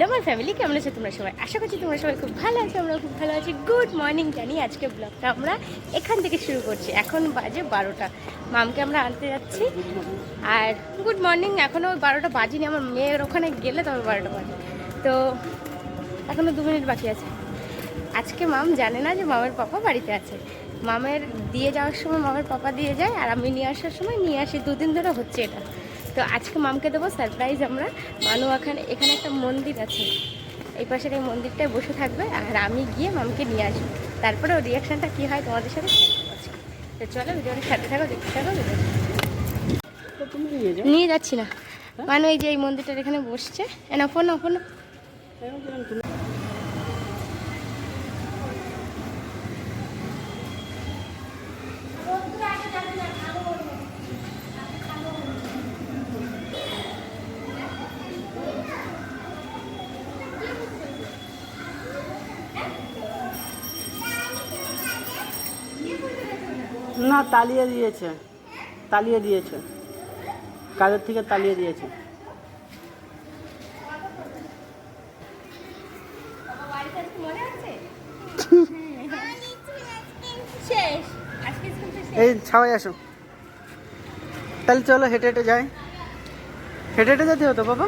Hello আমার family, কেমন আছে তোমরা সবাই? আশা করছি তোমরা সবাই খুব ভালো আছো আমরা খুব ভালো আছি। গুড মর্নিং, জানি আজকে ব্লগটা আমরা এখান থেকে শুরু করছি। এখন বাজে বারোটা। মামকে আমরা আনতে যাচ্ছি। আর গুড মর্নিং এখনও বারোটা বাজিনি। আমার মেয়ের ওখানে গেলে তবে বারোটা বাজে। তো এখনও দু মিনিট বাকি আছে। আজকে মাম জানে না যে মামের পাপা বাড়িতে আছে। মামের দিয়ে যাওয়ার সময় মামের পাপা দিয়ে যায়, আর আমি নিয়ে আসার সময় নিয়ে আসি। দুদিন ধরে হচ্ছে এটা। তো আজকে মামকে দেবো সারপ্রাইজ আমরা। মানু এখানে এখানে একটা মন্দির আছে। এই পাশের এই মন্দিরটায় বসে থাকবে আর আমি গিয়ে মামকে নিয়ে আসব। তারপরে ওর রিয়াকশানটা কী হয় তোমাদের সাথে। তো চলো ভিডিওটা সাথে থাকো দেখতে থাকো নিয়ে যাচ্ছি না। মানু এই যে এই মন্দিরটার এখানে বসছে। না ফোন ফোন তালিয়ে দিয়েছে তালিয়ে দিয়েছে। কাজের থেকে তালিয়ে দিয়েছে? এই ছাওয়াই আসো। তাহলে চলো হেঁটে হেঁটে যাই। হেঁটে হেঁটে যেতে হতো বাবা?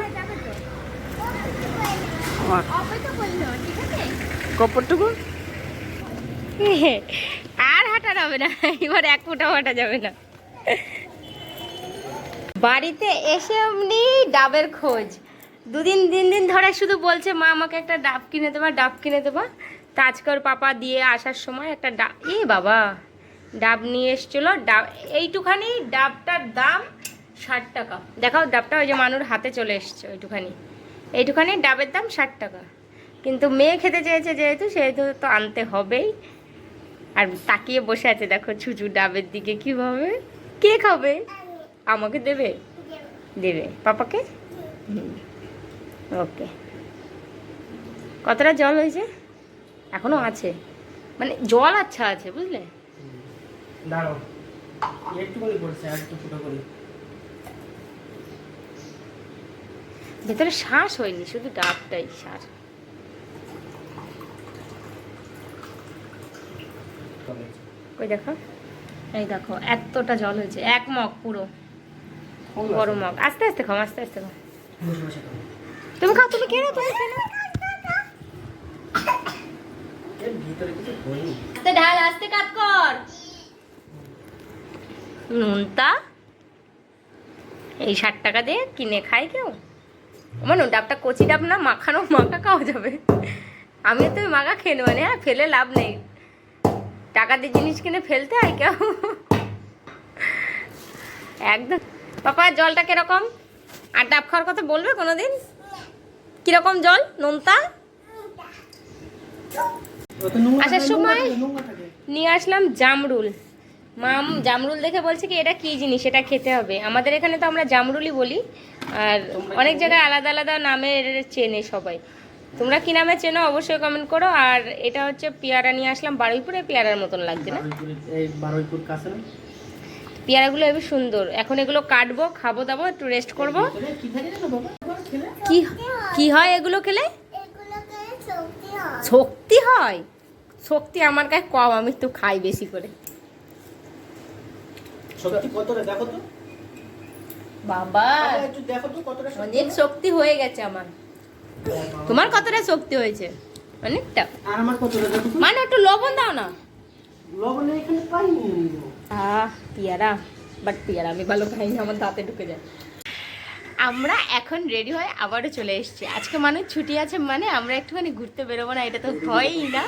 কপরটুকু হাঁটা যাবে না, এবার এক ফুটাও হাঁটা যাবে না। বাড়িতে এসে এমনি ডাবের খোঁজ। দুদিন, তিন দিন ধরে শুধু বলছে, মা, আমাকে একটা ডাব কিনে দেবা, ডাব কিনে দেবা। তা আজকে পাপা দিয়ে আসার সময় একটা ডাব এ বাবা, ডাব নিয়ে এসছিল। ডাব, এইটুখানি ডাবটার দাম ষাট টাকা। দেখাও, ডাবটা ওই যে মানুষ হাতে চলে এসছে, ওইটুখানি। এইটুখানি ডাবের দাম ষাট টাকা। কিন্তু মেয়ে খেতে চেয়েছে যেহেতু, সেহেতু তো আনতে হবেই। আর তাকিয়ে বসে আছে দেখো ছুচু ডাবের দিকে কীভাবে। কে খাবে? আমাকে দেবে? দেবে। পাপাকে? ওকে। কতটা জল হয়েছে? এখনও আছে। মানে জল আচ্ছা আছে বুঝলে? দাঁড়াও। একটুখানি পড়ছে একটু ফুটো করে। ভেতরে শ্বাস হয়নি শুধু ডাবটাই শ্বাস ওই দেখো? এই দেখো এতটা জল হয়েছে এক মগ পুরো। বড় মগ। আস্তে আস্তে খাও আস্তে আস্তে খাও। তুমি খাও তুমি কেন তুমি আস্তে ঢাল আস্তে কাট কর। নুনটা এই ষাট টাকা দিয়ে কিনে খায় কেউ? আমার নুন ডাবটা কচি ডাব না মাখানো মাখা খাওয়া যাবে। আমি তো মাখা খেয়ে নেব হ্যাঁ ফেলে লাভ নেই। টাকা দিয়ে জিনিস কিনে ফেলতে হয় কেউ? একদম। পাপা জলটা কীরকম? আর ডাব খাওয়ার কথা বলবে কোনোদিন? কীরকম জল? নোনতা? আসার সময়- নোংরা থাকে। নিয়ে আসলাম জামরুল। মাম জামরুল দেখে বলছে কি এটা কি জিনিস? এটা খেতে হবে। আমাদের এখানে তো আমরা জামরুলই বলি। আর অনেক জায়গায় আলাদা আলাদা নামের চেনে সবাই। তোমরা কি নামে চেনো অবশ্যই কমেন্ট করো। আর এটা হচ্ছে পেয়ারা নিয়ে আসলাম বারুইপুরে পেয়ারার মতন লাগছে না? পেয়ারাগুলো হেবি সুন্দর। এখন এগুলো কাটবো খাব দাবো একটু রেস্ট করব। কি? কি হয় এগুলো খেলে? শক্তি হয়? শক্তি আমার কাছে কম আমি তো খাই বেশি করে। দেখো তো? বাবা অনেক শক্তি হয়ে গেছে আমার। তোমার কতটা শক্তি হয়েছে? অনেকটা। আর আমার কতটা মানে একটু লবণ দাও না। লবণ এখানে পাইনি। আহ পিয়ারা। বাট পিয়ারা আমি ভালো খাই না আমার দাঁতে ঢুকে যায়। আমরা এখন রেডি হয়ে আবারও চলে এসেছি। আজকে মানুষ ছুটি আছে মানে আমরা একটুখানি ঘুরতে বেরোবো না, এটা তো হয়ই না।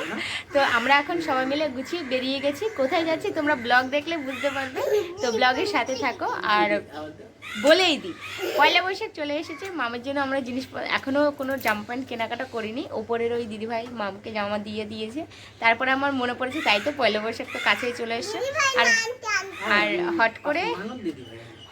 তো আমরা এখন সবাই মিলে গুছিয়ে বেরিয়ে গেছি। কোথায় যাচ্ছি তোমরা ব্লগ দেখলে বুঝতে পারবে। তো ব্লগের সাথে থাকো আর বলেই দিই, পয়লা বৈশাখ চলে এসেছে। মামের জন্য আমরা জিনিস এখনও কোনো জামা প্যান্ট কেনাকাটা করিনি। ওপরের ওই দিদিভাই মামকে জামা দিয়ে দিয়েছে। তারপরে আমার মনে পড়েছে, তাই তো পয়লা বৈশাখ তো কাছেই চলে এসছে। আর আর হট করে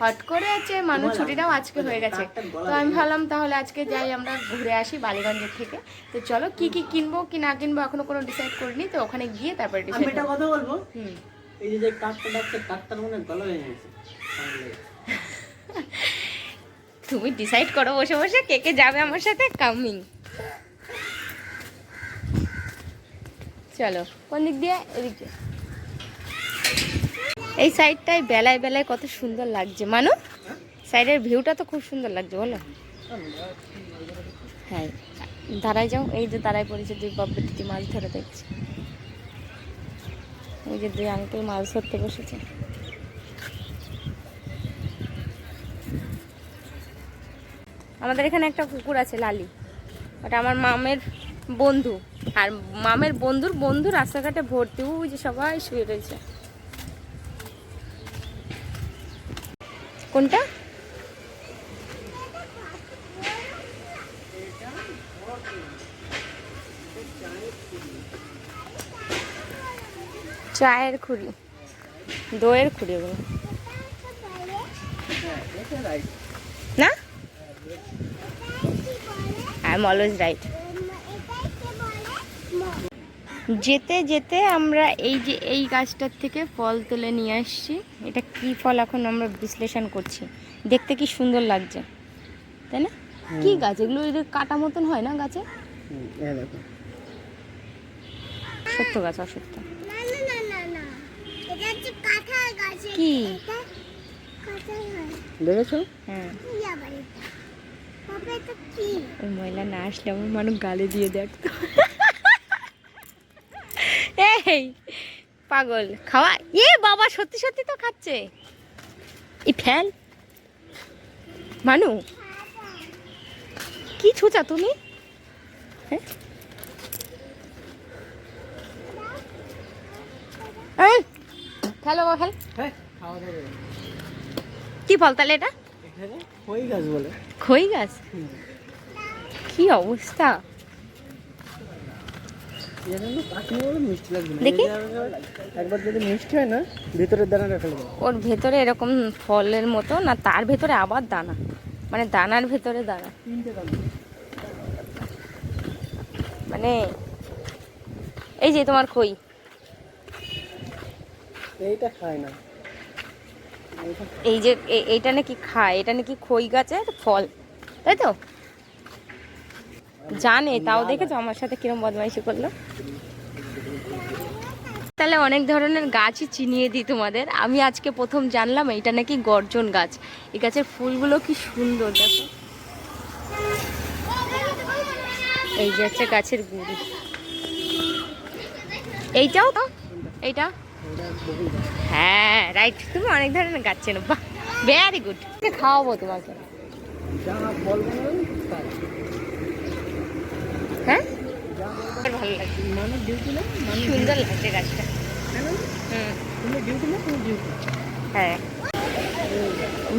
হট করে আছে মানুষ ছুটিটাও আজকে হয়ে গেছে। তো আমি ভাবলাম তাহলে আজকে যাই আমরা ঘুরে আসি বালিগঞ্জের থেকে। তো চলো কি কি কিনবো কি না কিনবো এখনও কোনো ডিসাইড করিনি তো ওখানে গিয়ে তারপরে আমি ডিসাইড একটা কথা বলব? এই যে ডাকছে মনে গলা হয়ে গেছে। তুমি ডিসাইড করো বসে বসে কে কে যাবে আমার সাথে কামিং চলো কোন দিক দিয়ে? এদিক দিয়ে। এই সাইডটায় বেলায় বেলায় কত সুন্দর লাগছে। মানু সাইডের ভিউটা তো খুব সুন্দর লাগছে, বলো। হ্যাঁ দাঁড়ায় যাও। এই যে দাঁড়ায় পড়েছে দুই বাব্বা দিদি মাছ ধরে দেখছে। এই যে দুই আঙ্কেল মাছ ধরতে বসেছে। আমাদের এখানে একটা কুকুর আছে, লালি। ওটা আমার মামের বন্ধু। আর মামের বন্ধুর বন্ধু রাস্তাঘাটে ভর্তি। ওই যে সবাই শুয়ে রয়েছে। কোনটা? চায়ের খুঁড়ি। দইয়ের খুঁড়ি ওগুলো। না? I'm always right. যেতে যেতে আমরা এই যে এই গাছটার থেকে ফল তুলে নিয়ে আসছি। এটা কি ফল এখন আমরা বিশ্লেষণ করছি। দেখতে কি সুন্দর লাগছে তাই না? কি গাছ? এগুলো কাটা মতন হয় না গাছে? দেখো। সত্য গাছ অসত্য। কি? এটা দেখেছ? হ্যাঁ। ওই ময়লা না আসলে আমার মানুষ গালে দিয়ে দেখতো এই পাগল খাওয়া এ বাবা সত্যি সত্যি তো খাচ্ছে। ই ফেল মানু কি ছুচা তুমি? হ্যাঁ? খাওয়া দাওয়া কি ফল তাহলে এটা? ওই গাছ বলে। খই গাছ? কি অবস্থা এটা না পাখি বলে মিষ্টি লাগবে না ওর ভেতরে এরকম ফলের মতো, না, তার ভেতরে আবার দানা। মানে দানার ভেতরে দানা। মানে এই যে তোমার খই। এইটা খায় না এই যে এইটা নাকি খায়, এটা নাকি খই গাছের ফল, তাই তো? জানে, তাও দেখেছ? আমার সাথে কিরম বদমাইশি করল? তাহলে অনেক ধরনের গাছই চিনিয়ে দিই তোমাদের। আমি আজকে প্রথম জানলাম এইটা নাকি গর্জন গাছ। এই গাছের ফুলগুলো কি সুন্দর, দেখো। এই যে হচ্ছে গাছের গুড়ি। এইটাও তো? এইটা? হ্যাঁ রাইট তুমি অনেক ধরনের গাছ চেনো ভেরি গুড খাওয়াবো তোমাকে। হ্যাঁ? ভালো লাগছে সুন্দর লাগছে গাছটা। হ্যাঁ।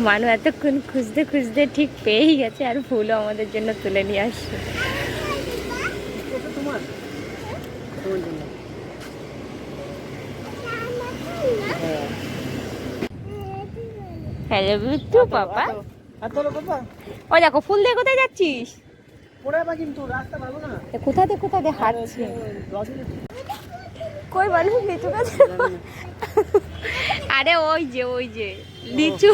মানু এতক্ষণ খুঁজতে খুঁজতে ঠিক পেয়েই গেছে আর ফুলও আমাদের জন্য তুলে নিয়ে আসছে। হ্যাঁ হ্যালো বিট্টু পাপা। বাবা ও দেখো ফুল দিয়ে কোথায় যাচ্ছিস? কোথা দিয়ে কোথা দিয়ে হাঁটছে? কই মানুষ লিচু গাছ আরে ওই যে ওই যে লিচু।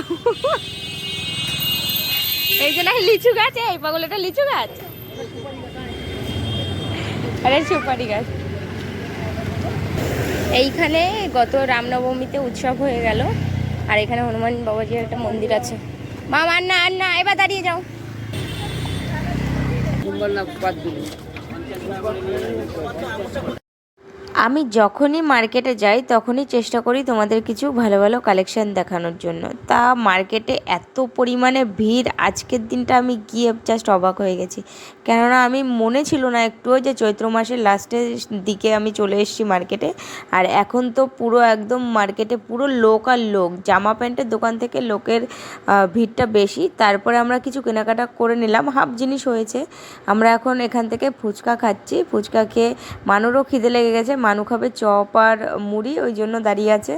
এই যে না লিচু গাছ এই পাগল এটা লিচু গাছ? আরে সুপারি গাছ। এইখানে গত রামনবমীতে উৎসব হয়ে গেল আর এখানে হনুমান বাবাজির একটা মন্দির আছে। মা আর না এবার দাঁড়িয়ে যাও। সংবর্ণা পদগুলি আমি যখনই মার্কেটে যাই, তখনই চেষ্টা করি তোমাদের কিছু ভালো ভালো কালেকশান দেখানোর জন্য। তা মার্কেটে এত পরিমাণে ভিড়, আজকের দিনটা আমি গিয়ে জাস্ট অবাক হয়ে গেছি। কেননা আমি মনে ছিল না একটুও যে চৈত্র মাসের লাস্টের দিকে আমি চলে এসেছি মার্কেটে আর এখন তো পুরো একদম মার্কেটে পুরো লোক আর লোক। জামা প্যান্টের দোকান থেকে লোকের ভিড়টা বেশি। তারপরে আমরা কিছু কেনাকাটা করে নিলাম। হাফ জিনিস হয়েছে। আমরা এখন এখান থেকে ফুচকা খাচ্ছি। ফুচকা খেয়ে মানুরও খিদে লেগে গেছে। মানু খাবে চপ আর মুড়ি, ওই জন্য দাঁড়িয়ে আছে।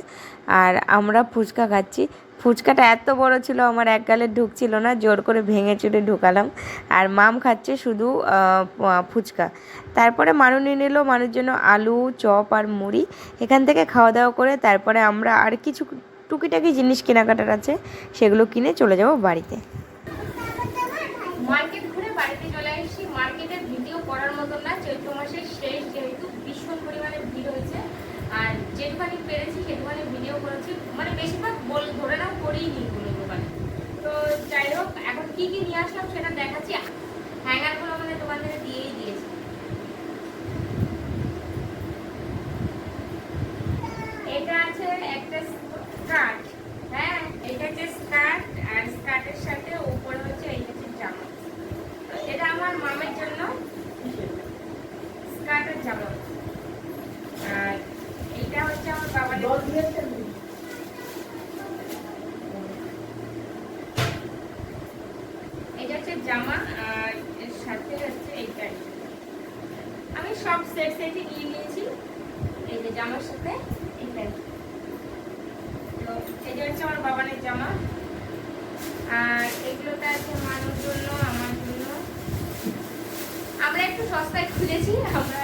আর আমরা ফুচকা খাচ্ছি। ফুচকাটা এত বড় ছিল, আমার এক গালে ঢুকছিল না, জোর করে ভেঙে চুরে ঢুকালাম। আর মাম খাচ্ছে শুধু ফুচকা। তারপরে মানু নিয়ে নিল মানুষ জন্য আলু, চপ আর মুড়ি। এখান থেকে খাওয়া দাওয়া করে তারপরে আমরা আর কিছু টুকিটাকি জিনিস কেনাকাটার আছে, সেগুলো কিনে চলে যাব বাড়িতে মার্কেট ঘুরে বাড়িতে চলে এসেছি মার্কেটের ভিডিও যেটুখানি পেরেছি সেটুখানি ভিডিও করেছি। মানে বেশিরভাগ বল ধরে নাও করিনি কোনো দোকানে তো যাই হোক, এখন কি কি নিয়ে আসলাম সেটা দেখাচ্ছি হ্যাঙ্গারগুলো আমাদের দোকান থেকে দিয়েই দিয়েছে এটা আছে একটা স্কার্ট হ্যাঁ এটা হচ্ছে স্কার্ট আর স্কার্টের সাথে উপরে হচ্ছে এই হচ্ছে জামা তো এটা আমার মামের জন্য স্কার্টের জামা আর এটা হচ্ছে আমার বাবার জল দিয়েছে এটা হচ্ছে জামা আর এর সাথে হচ্ছে এইটাই আমি সব সেট সেটই নিয়ে নিয়েছি এই যে জামার সাথে এইটাই তো এটা হচ্ছে আমার বাবানের জামা। আর এগুলোতে আছে মানুষ জন্য আমার জন্য। আমরা একটু সস্তায় খুলেছি আমরা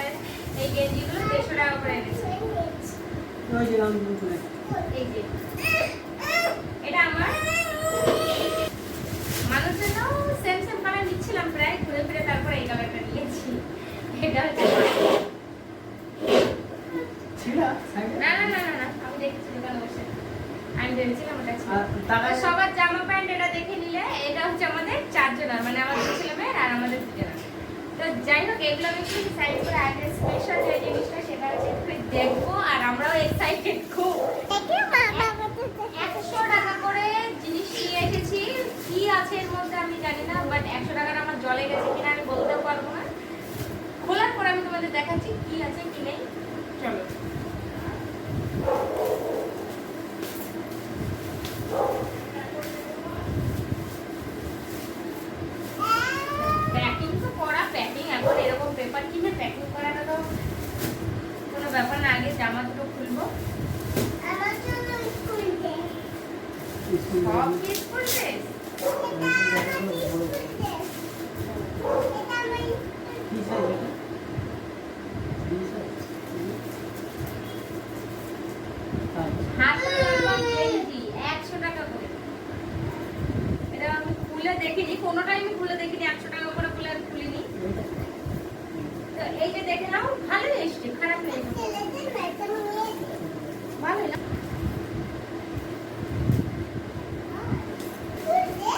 এই গেঞ্জিগুলো দেড়শো টাকা করে এনেছি। এই যে এটা আমার মানুষের সেম সেম কালার নিচ্ছিলাম প্রায় ঘুরে ফিরে তারপরে এই কালারটা নিয়েছি এটা হচ্ছে আমার। ছিল সাইডে না না না না না আমি দেখেছি দোকানে বসে আমি ভেবেছিলাম ওটা ছিল আর টাকা আর সবার জামা প্যান্ট এটা দেখে নিলে এটা হচ্ছে আমাদের চারজনের মানে আমাদের ছেলে মেয়ের আর আমাদের দুজনের তো যাই হোক এগুলো আমি একটু সাইড করে আগে স্পেশাল যে জিনিসটা সেটা হচ্ছে একটু দেখব আর আমরাও এক্সাইটেড খুব দেখি বাবা কত একশো টাকা করে জিনিস নিয়ে এসেছি কি আছে এর মধ্যে আমি জানি না বাট একশো টাকার আমার জলে গেছে কিনা আমি বলতেও পারব না খোলার পর আমি তোমাদের দেখাচ্ছি কি আছে কি নেই চলো প্যাকিং তো করা প্যাকিং এখন এরকম পেপার কিনে প্যাকিং করাটা তো কোনো ব্যাপার না আগে জামা দুটো খুলবো আমার জন্য স্কুল ডে সব কি স্কুল ড্রেস এটা আমার স্কুল ডে এটা আমার কি সাইজ এটা আচ্ছা হাতে লম্বা গেঞ্জি, 100 টাকা করে। এটা আমি খুলে দেখিনি, কোনোটাই আমি খুলে দেখিনি, 100 টাকা করে আর খুলিনি। তো এই যে দেখে নাও, ভালোই এসছে, খারাপ নেই। ছেলেদের ম্যাডাম নিয়ে ভালোই না? স্কুল ডে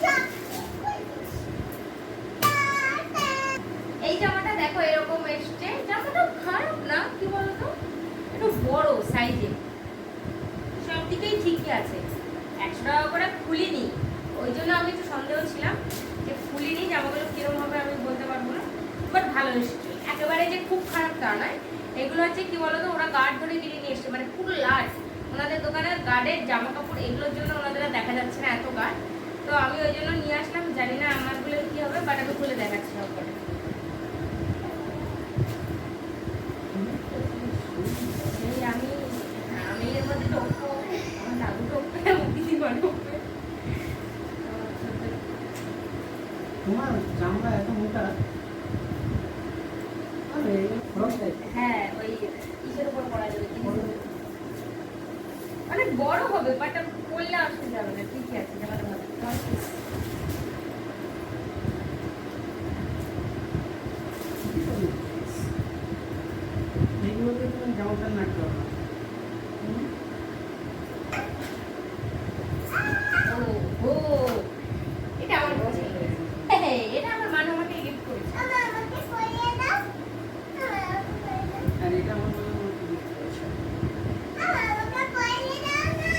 সব স্কুল ডে এই জামাটা দেখো এরকম এসছে, জামাটা খারাপ না, কি বলতো? একটু বড় সাইজে সব দিকেই ঠিকই আছে একশো টাকা করে খুলিনি ওই জন্য আমি একটু সন্দেহ ছিলাম যে খুলিনি জামাগুলো কীরকম হবে আমি বলতে পারব না বাট ভালো একেবারে যে খুব খারাপ তা নয়। এগুলো হচ্ছে কি বলতো, ওরা গার্ড ধরে কিনে নিয়ে এসছে। মানে পুরো লাট ওনাদের দোকানে গার্ডের জামা কাপড় এগুলোর জন্য ওনাদের দেখা যাচ্ছে না এত গার্ড তো আমি ওই জন্য নিয়ে আসলাম। জানি না আমারগুলো কি হবে বাট আমি খুলে দেখাচ্ছি সব আমি আমি এর মধ্যে ঢোকবো আমার দাদু তোমার জামা এত মোটা? হ্যাঁ যাবে অনেক বড় হবে বাট করলে অসুবিধা হবে না, ঠিকই আছে জামাটা ভালো না। ও ও এটা আমার পছন্দ হয়েছে। হ্যাঁ, এটা আমার মানু আমাকে গিফট করেছে আমার আমাকে পরিয়ে দাও আমার আমাকে পরিয়ে দাও আর এটা আমার মনে হয় একটু দেখতে পাচ্ছি। আমার আমাকে পরিয়ে দাও না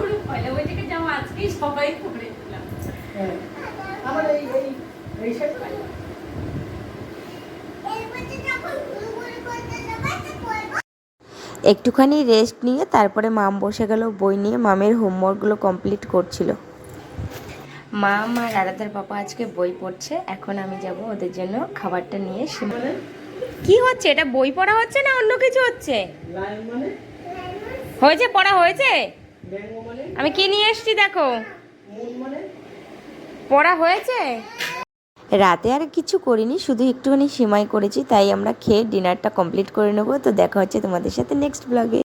আমি পয়লা বৈশাখের জামা আজকেই সবাই পরে দিলাম হ্যাঁ আমার এই এই এই শার্টটা এর মধ্যে যখন ঘুরঘুর করতে যাবে তো করব একটুখানি রেস্ট নিয়ে তারপরে মাম বসে গেল বই নিয়ে। মামের হোমওয়ার্কগুলো কমপ্লিট করছিল। মা আর আরাধার পাপা আজকে বই পড়ছে। এখন আমি যাব ওদের জন্য খাবারটা নিয়ে কি হচ্ছে? এটা বই পড়া হচ্ছে না অন্য কিছু হচ্ছে? হয়েছে, পড়া হয়েছে? আমি কি নিয়ে এসেছি দেখো। পড়া হয়েছে? রাতে আর কিছু করিনি, শুধু একটুখানি সিমাই করেছি, তাই আমরা খেয়ে ডিনারটা কমপ্লিট করে নেব। তো দেখা হচ্ছে তোমাদের সাথে নেক্সট ব্লগে